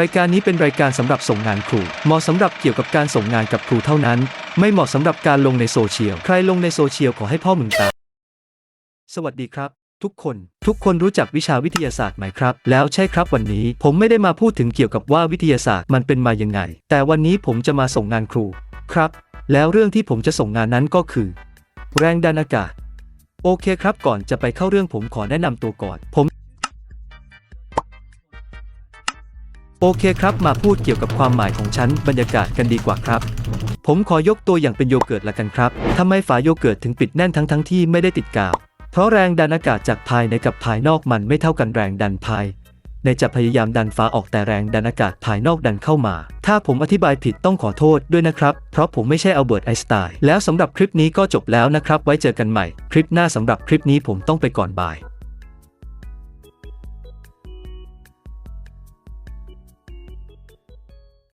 รายการนี้เป็นรายการสำหรับส่งงานครู เหมาะสำหรับเกี่ยวกับการส่งงานกับครูเท่านั้น ไม่เหมาะสำหรับการลงในโซเชียล ใครลงในโซเชียลขอให้พ่อมึงตายสวัสดีครับ ทุกคน ทุกคนรู้จักวิชาวิทยาศาสตร์ไหมครับ แล้วใช่ครับวันนี้ผมไม่ได้มาพูดถึงเกี่ยวกับว่าวิทยาศาสตร์มันเป็นมายังไง แต่วันนี้ผมจะมาส่งงานครูครับ แล้วเรื่องที่ผมจะส่งงานนั้นก็คือ แรงดันอากาศ โอเคครับก่อนจะไปเข้าเรื่องผมขอแนะนำตัวก่อน ผม โอเคครับมาพูดเกี่ยวกับความหมายของชั้นบรรยากาศกันดีกว่าครับ ผมขอยกตัวอย่างเป็นโยเกิร์ตละกันครับทำไมฝาโยเกิร์ตถึงปิดแน่นทั้งทั้งที่ไม่ได้ติดกาว เพราะแรงดันอากาศจากภายในกับภายนอกมันไม่เท่ากันแรงดันภายในจะพยายามดันฝาออกแต่แรงดันอากาศภายนอกดันเข้ามา ถ้าผมอธิบายผิดต้องขอโทษด้วยนะครับ เพราะผมไม่ใช่อัลเบิร์ตไอน์สไตน์แล้วสำหรับคลิปนี้ก็จบแล้วนะครับ ไว้เจอกันใหม่ คลิปหน้าสำหรับคลิปนี้ผมต้องไปก่อนบาย